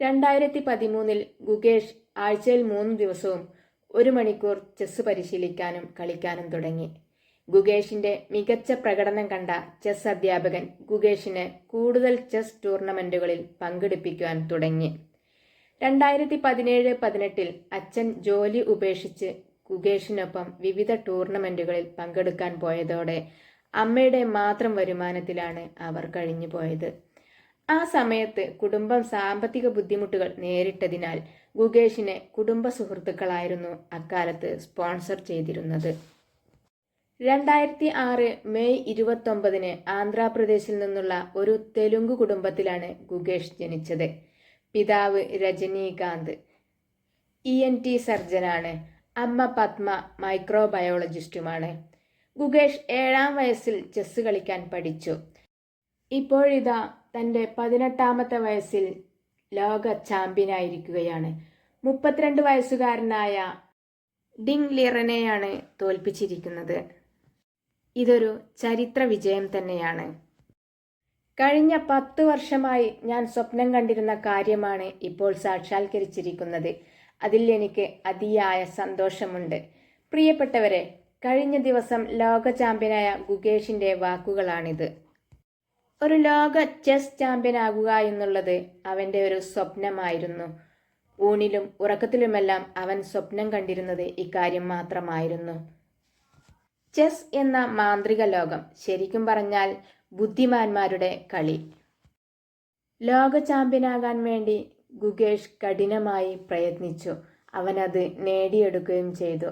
രണ്ടായിരത്തി പതിമൂന്നിൽ ഗുകേഷ് ആഴ്ചയിൽ മൂന്ന് ദിവസവും ഒരു മണിക്കൂർ ചെസ് പരിശീലിക്കാനും കളിക്കാനും തുടങ്ങി. ഗുകേഷിന്റെ മികച്ച പ്രകടനം കണ്ട ചെസ് അധ്യാപകൻ ഗുകേഷിന് കൂടുതൽ ചെസ് ടൂർണമെന്റുകളിൽ പങ്കെടുപ്പിക്കുവാൻ തുടങ്ങി. രണ്ടായിരത്തി പതിനേഴ് പതിനെട്ടിൽ അച്ഛൻ ജോലി ഉപേക്ഷിച്ച് ഗുകേഷിനൊപ്പം വിവിധ ടൂർണമെന്റുകളിൽ പങ്കെടുക്കാൻ പോയതോടെ അമ്മയുടെ മാത്രം വരുമാനത്തിലാണ് അവർ കഴിഞ്ഞു പോയത് ആ സമയത്ത് കുടുംബം സാമ്പത്തിക ബുദ്ധിമുട്ടുകൾ നേരിട്ടതിനാൽ ഗുകേഷിനെ കുടുംബ സുഹൃത്തുക്കളായിരുന്നു അക്കാലത്ത് സ്പോൺസർ ചെയ്തിരുന്നത്. രണ്ടായിരത്തി ആറ് മെയ് ഇരുപത്തൊമ്പതിന് ആന്ധ്രാപ്രദേശിൽ നിന്നുള്ള ഒരു തെലുങ്ക് കുടുംബത്തിലാണ് ഗുകേഷ് ജനിച്ചത്. പിതാവ് രജനീകാന്ത് ഇ എൻ ടി സർജനാണ് അമ്മ പത്മ മൈക്രോബയോളജിസ്റ്റുമാണ്. ഗുകേഷ് ഏഴാം വയസ്സിൽ ചെസ് കളിക്കാൻ പഠിച്ചു. ഇപ്പോഴിതാ തന്റെ പതിനെട്ടാമത്തെ വയസ്സിൽ ലോക ചാമ്പ്യനായിരിക്കുകയാണ്. മുപ്പത്തിരണ്ട് വയസ്സുകാരനായ ഡിങ് ലിറനെയാണ് തോൽപ്പിച്ചിരിക്കുന്നത്. ഇതൊരു ചരിത്ര വിജയം തന്നെയാണ്. കഴിഞ്ഞ പത്ത് വർഷമായി ഞാൻ സ്വപ്നം കണ്ടിരുന്ന കാര്യമാണ് ഇപ്പോൾ സാക്ഷാത്കരിച്ചിരിക്കുന്നത്. അതിൽ എനിക്ക് അതിയായ സന്തോഷമുണ്ട്. പ്രിയപ്പെട്ടവരെ കഴിഞ്ഞ ദിവസം ലോക ചാമ്പ്യനായ ഗുകേഷിന്റെ വാക്കുകളാണിത്. ഒരു ലോക ചെസ് ചാമ്പ്യനാകുക എന്നുള്ളത് അവന്റെ ഒരു സ്വപ്നമായിരുന്നു. ഊണിലും ഉറക്കത്തിലുമെല്ലാം അവൻ സ്വപ്നം കണ്ടിരുന്നത് ഇക്കാര്യം മാത്രമായിരുന്നു. ചെസ് എന്ന മാന്ത്രിക ലോകം ശരിക്കും പറഞ്ഞാൽ ബുദ്ധിമാന്മാരുടെ കളി. ലോക ചാമ്പ്യനാകാൻ വേണ്ടി ഗുകേഷ് കഠിനമായി പ്രയത്നിച്ചു. അവനത് നേടിയെടുക്കുകയും ചെയ്തു.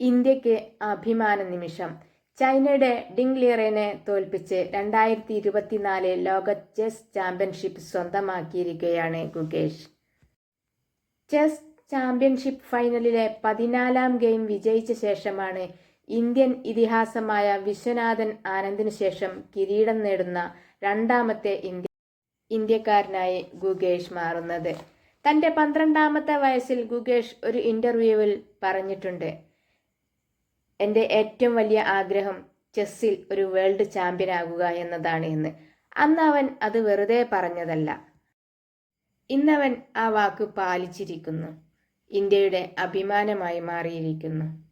ഇന്ത്യയ്ക്ക് അഭിമാന നിമിഷം ചൈനയുടെ ഡിങ് ലിയറിനെ തോൽപ്പിച്ച് രണ്ടായിരത്തി ഇരുപത്തിനാല് ലോക ചെസ് ചാമ്പ്യൻഷിപ്പ് സ്വന്തമാക്കിയിരിക്കുകയാണ് ഗുകേഷ്. ചെസ് ചാമ്പ്യൻഷിപ്പ് ഫൈനലിലെ പതിനാലാം ഗെയിം വിജയിച്ച ശേഷമാണ് ഇന്ത്യൻ ഇതിഹാസമായ വിശ്വനാഥൻ ആനന്ദിനു ശേഷം കിരീടം നേടുന്ന രണ്ടാമത്തെ ഇന്ത്യ ഇന്ത്യക്കാരനായി ഗുകേഷ് മാറുന്നത്. തന്റെ പന്ത്രണ്ടാമത്തെ വയസ്സിൽ ഗുകേഷ് ഒരു ഇന്റർവ്യൂവിൽ പറഞ്ഞിട്ടുണ്ട്. എന്റെ ഏറ്റവും വലിയ ആഗ്രഹം ചെസ്സിൽ ഒരു വേൾഡ് ചാമ്പ്യൻ ആകുക എന്നതാണ് എന്ന്. അന്ന് അവൻ അത് വെറുതെ പറഞ്ഞതല്ല. ഇന്നവൻ ആ വാക്ക് പാലിച്ചിരിക്കുന്നു. ഇന്ത്യയുടെ അഭിമാനമായി മാറിയിരിക്കുന്നു.